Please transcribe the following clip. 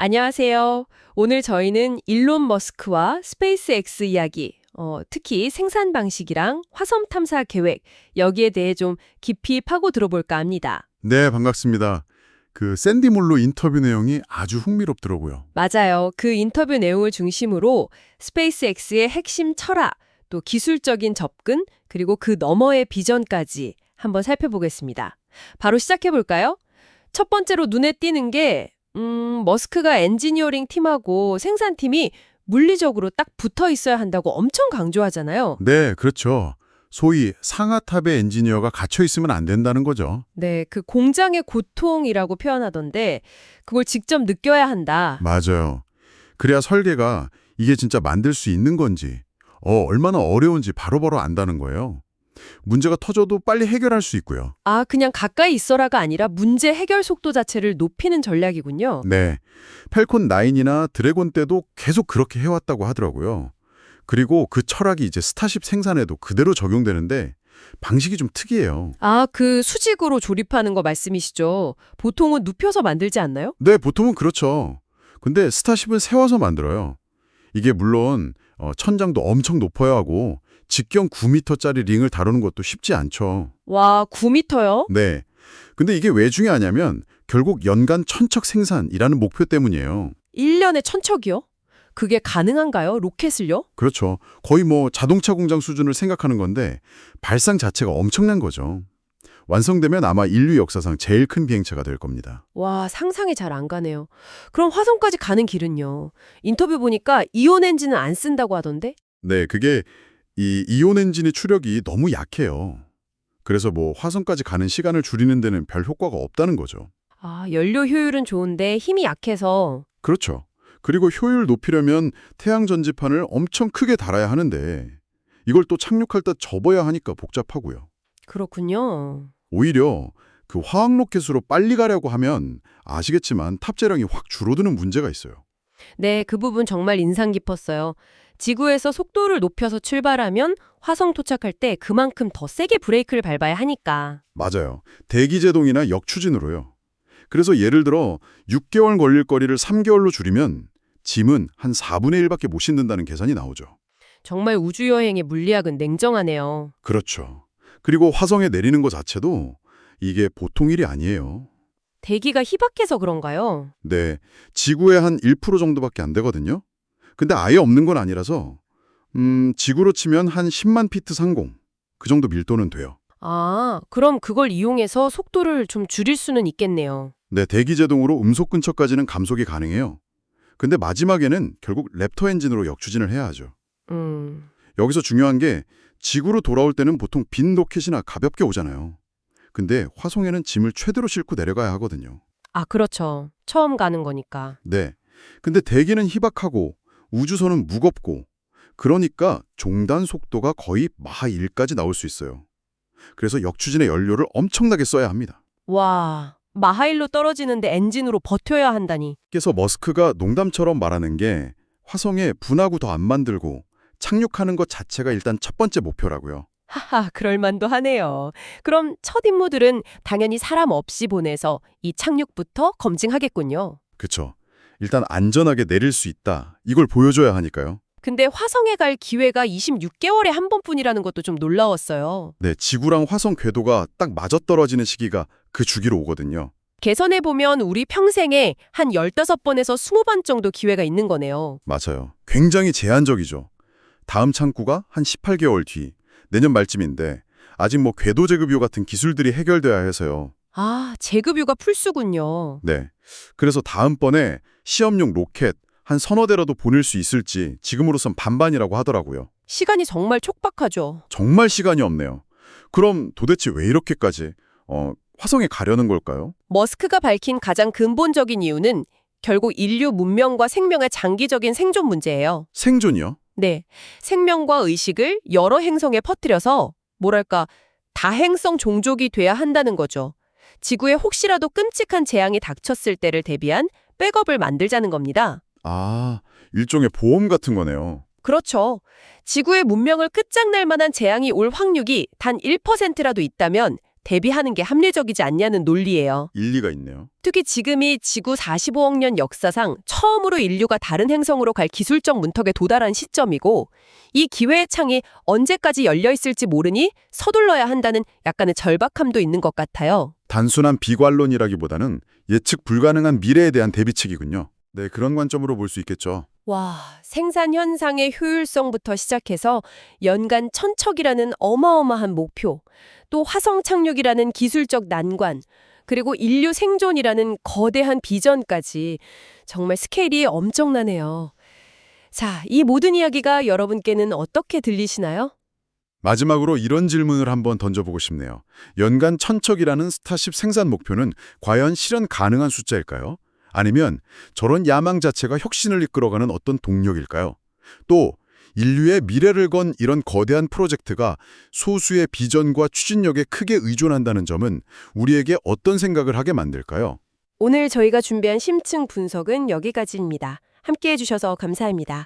안녕하세요. 오늘 저희는 일론 머스크와 스페이스X 이야기, 어, 특히 생산 방식이랑 화성 탐사 계획, 여기에 대해 좀 깊이 파고 들어볼까 합니다. 네, 반갑습니다. 그 샌디 몰로 인터뷰 내용이 아주 흥미롭더라고요. 맞아요. 그 인터뷰 내용을 중심으로 스페이스X의 핵심 철학, 또 기술적인 접근, 그리고 그 너머의 비전까지 한번 살펴보겠습니다. 바로 시작해 볼까요? 첫 번째로 눈에 띄는 게, 음, 머스크가 엔지니어링 팀하고 생산팀이 물리적으로 딱 붙어 있어야 한다고 엄청 강조하잖아요. 네, 그렇죠. 소위 상하탑의 엔지니어가 갇혀 있으면 안 된다는 거죠. 네, 그 공장의 고통이라고 표현하던데, 그걸 직접 느껴야 한다. 맞아요. 그래야 설계가 이게 진짜 만들 수 있는 건지, 어, 얼마나 어려운지 바로바로 안다는 거예요. 문제가 터져도 빨리 해결할 수 있고요. 아, 그냥 가까이 있어라가 아니라 문제 해결 속도 자체를 높이는 전략이군요. 네. 펠콘 9이나 드래곤 때도 계속 그렇게 해왔다고 하더라고요. 그리고 그 철학이 이제 스타쉽 생산에도 그대로 적용되는데 방식이 좀 특이해요. 아, 그 수직으로 조립하는 거 말씀이시죠? 보통은 눕혀서 만들지 않나요? 네, 보통은 그렇죠. 근데 스타쉽은 세워서 만들어요. 이게 물론 어, 천장도 엄청 높아야 하고 직경 9m짜리 링을 다루는 것도 쉽지 않죠. 와, 9m요? 네. 근데 이게 왜 중요하냐면 결국 연간 천척 생산이라는 목표 때문이에요. 1년에 천척이요? 그게 가능한가요? 로켓을요? 그렇죠. 거의 뭐 자동차 공장 수준을 생각하는 건데 발상 자체가 엄청난 거죠. 완성되면 아마 인류 역사상 제일 큰 비행체가 될 겁니다. 와, 상상이 잘 안 가네요. 그럼 화성까지 가는 길은요? 인터뷰 보니까 이온 엔진은 안 쓴다고 하던데? 네, 그게 이 이온 엔진의 추력이 너무 약해요. 그래서 뭐 화성까지 가는 시간을 줄이는 데는 별 효과가 없다는 거죠. 아, 연료 효율은 좋은데 힘이 약해서 그렇죠. 그리고 효율 높이려면 태양 전지판을 엄청 크게 달아야 하는데 이걸 또 착륙할 때 접어야 하니까 복잡하고요. 그렇군요. 오히려 그 화학 로켓으로 빨리 가려고 하면 아시겠지만 탑재량이 확 줄어드는 문제가 있어요. 네, 그 부분 정말 인상 깊었어요. 지구에서 속도를 높여서 출발하면 화성 도착할 때 그만큼 더 세게 브레이크를 밟아야 하니까. 맞아요. 대기제동이나 역추진으로요. 그래서 예를 들어 6개월 걸릴 거리를 3개월로 줄이면 짐은 한 4분의 1밖에 못 싣는다는 계산이 나오죠. 정말 우주여행의 물리학은 냉정하네요. 그렇죠. 그리고 화성에 내리는 것 자체도 이게 보통 일이 아니에요. 대기가 희박해서 그런가요? 네, 지구의 한 1% 정도밖에 안 되거든요. 근데 아예 없는 건 아니라서 음, 지구로 치면 한 10만 피트 상공 그 정도 밀도는 돼요. 아, 그럼 그걸 이용해서 속도를 좀 줄일 수는 있겠네요. 네, 대기 제동으로 음속 근처까지는 감속이 가능해요. 근데 마지막에는 결국 랩터 엔진으로 역추진을 해야 하죠. 음, 여기서 중요한 게 지구로 돌아올 때는 보통 빈 로켓이나 가볍게 오잖아요. 근데 화성에는 짐을 최대로 싣고 내려가야 하거든요. 아, 그렇죠. 처음 가는 거니까. 네. 근데 대기는 희박하고 우주선은 무겁고 그러니까 종단 속도가 거의 마하 1까지 나올 수 있어요. 그래서 역추진의 연료를 엄청나게 써야 합니다. 와, 마하일로 떨어지는데 엔진으로 버텨야 한다니. 그래서 머스크가 농담처럼 말하는 게 화성에 분하고 더안 만들고 착륙하는 것 자체가 일단 첫 번째 목표라고요. 하하, 그럴만도 하네요. 그럼 첫 임무들은 당연히 사람 없이 보내서 이 착륙부터 검증하겠군요. 그쵸. 일단 안전하게 내릴 수 있다. 이걸 보여줘야 하니까요. 근데 화성에 갈 기회가 26개월에 한 번뿐이라는 것도 좀 놀라웠어요. 네, 지구랑 화성 궤도가 딱 맞아떨어지는 시기가 그 주기로 오거든요. 계산해 보면 우리 평생에 한 15번에서 20번 정도 기회가 있는 거네요. 맞아요. 굉장히 제한적이죠. 다음 창구가 한 18개월 뒤, 내년 말쯤인데 아직 뭐 궤도 제급유 같은 기술들이 해결돼야 해서요. 아, 제급유가 풀수군요. 네. 그래서 다음번에 시험용 로켓 한 서너 대라도 보낼 수 있을지 지금으로선 반반이라고 하더라고요. 시간이 정말 촉박하죠. 정말 시간이 없네요. 그럼 도대체 왜 이렇게까지 어, 화성에 가려는 걸까요? 머스크가 밝힌 가장 근본적인 이유는 결국 인류 문명과 생명의 장기적인 생존 문제예요. 생존이요? 네. 생명과 의식을 여러 행성에 퍼뜨려서 뭐랄까 다행성 종족이 돼야 한다는 거죠. 지구에 혹시라도 끔찍한 재앙이 닥쳤을 때를 대비한 백업을 만들자는 겁니다. 아, 일종의 보험 같은 거네요. 그렇죠. 지구의 문명을 끝장낼 만한 재앙이 올 확률이 단 1%라도 있다면 대비하는 게 합리적이지 않냐는 논리예요. 일리가 있네요. 특히 지금이 지구 45억 년 역사상 처음으로 인류가 다른 행성으로 갈 기술적 문턱에 도달한 시점이고 이 기회의 창이 언제까지 열려 있을지 모르니 서둘러야 한다는 약간의 절박함도 있는 것 같아요. 단순한 비관론이라기보다는 예측 불가능한 미래에 대한 대비책이군요. 네, 그런 관점으로 볼 수 있겠죠. 와, 생산 현상의 효율성부터 시작해서 연간 천척이라는 어마어마한 목표, 또 화성 착륙이라는 기술적 난관, 그리고 인류 생존이라는 거대한 비전까지 정말 스케일이 엄청나네요. 자, 이 모든 이야기가 여러분께는 어떻게 들리시나요? 마지막으로 이런 질문을 한번 던져보고 싶네요. 연간 천척이라는 스타쉽 생산 목표는 과연 실현 가능한 숫자일까요? 아니면 저런 야망 자체가 혁신을 이끌어가는 어떤 동력일까요? 또 인류의 미래를 건 이런 거대한 프로젝트가 소수의 비전과 추진력에 크게 의존한다는 점은 우리에게 어떤 생각을 하게 만들까요? 오늘 저희가 준비한 심층 분석은 여기까지입니다. 함께 해 주셔서 감사합니다.